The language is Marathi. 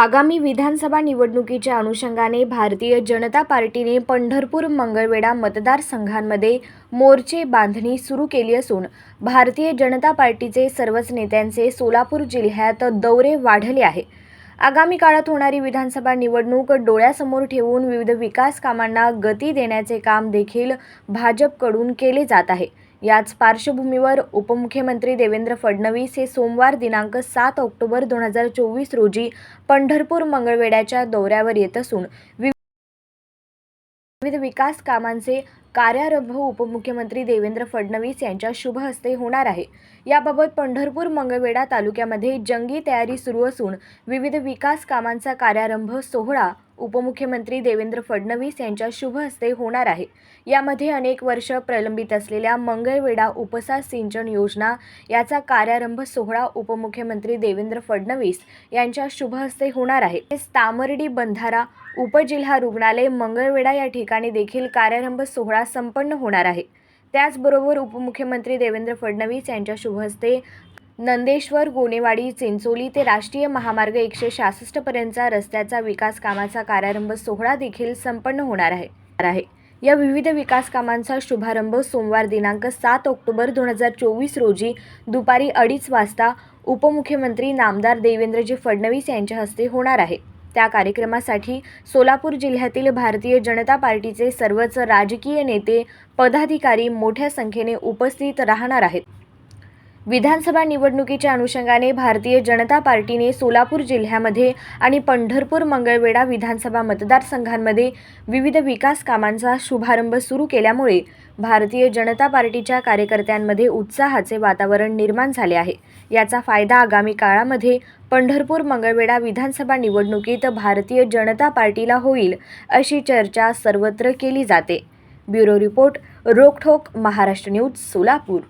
आगामी विधानसभा निवडणुकीच्या अनुषंगाने भारतीय जनता पार्टीने पंढरपूर मंगळवेढा मतदारसंघांमध्ये मोर्चे बांधणी सुरू केली असून भारतीय जनता पार्टीचे सर्वच नेत्यांचे सोलापूर जिल्ह्यात दौरे वाढले आहे आगामी काळात होणारी विधानसभा निवडणूक डोळ्यासमोर ठेवून विविध विकास कामांना गती देण्याचे काम देखील भाजपकडून केले जात आहे. याच पार्श्वभूमीवर उपमुख्यमंत्री देवेंद्र फडणवीस हे सोमवार दिनांक सात ऑक्टोबर दोन हजार चोवीस रोजी पंढरपूर मंगळवेड्याच्या दौऱ्यावर येत असून विविध विविध विकास कामांचे कार्यारंभ उपमुख्यमंत्री देवेंद्र फडणवीस यांच्या शुभ हस्ते होणार आहे. याबाबत पंढरपूर मंगळवेढा तालुक्यामध्ये जंगी तयारी सुरू असून विविध विकास कामांचा कार्यारंभ सोहळा उपमुख्यमंत्री देवेंद्र फडणवीस यांच्या शुभ हस्ते होणार आहे. यामध्ये अनेक वर्ष प्रलंबित असलेल्या मंगळवेढा उपसा सिंचन योजना याचा कार्यारंभ सोहळा उपमुख्यमंत्री देवेंद्र फडणवीस यांच्या शुभ हस्ते होणार आहे. तसेच तामर्डी बंधारा उपजिल्हा रुग्णालय मंगळवेढा या ठिकाणी देखील कार्यारंभ सोहळा संपन्न होणार आहे. त्याचबरोबर उपमुख्यमंत्री देवेंद्र फडणवीस यांच्या शुभ हस्ते नंदेश्वर गोनेवाडी चिंचोली ते राष्ट्रीय महामार्ग एकशे सहासष्टपर्यंतचा रस्त्याचा विकास कामाचा कार्यारंभ सोहळा देखील संपन्न होणार आहे. आहे. या विविध विकास कामांचा शुभारंभ सोमवार दिनांक सात ऑक्टोबर दोन हजार चोवीस रोजी दुपारी अडीच वाजता उपमुख्यमंत्री नामदार देवेंद्रजी फडणवीस यांच्या हस्ते होणार आहे. त्या कार्यक्रमासाठी सोलापूर जिल्ह्यातील भारतीय जनता पार्टीचे सर्वच राजकीय नेते पदाधिकारी मोठ्या संख्येने उपस्थित राहणार आहेत. विधानसभा निवडणुकीच्या अनुषंगाने भारतीय जनता पार्टीने सोलापूर जिल्ह्यामध्ये आणि पंढरपूर मंगळवेढा विधानसभा मतदारसंघांमध्ये विविध विकास कामांचा शुभारंभ सुरू केल्यामुळे भारतीय जनता पार्टीच्या कार्यकर्त्यांमध्ये उत्साहाचे वातावरण निर्माण झाले आहे. याचा फायदा आगामी काळामध्ये पंढरपूर मंगळवेढा विधानसभा निवडणुकीत भारतीय जनता पार्टीला होईल अशी चर्चा सर्वत्र केली जाते. Bureau report Rokthok Maharashtra news Solapur.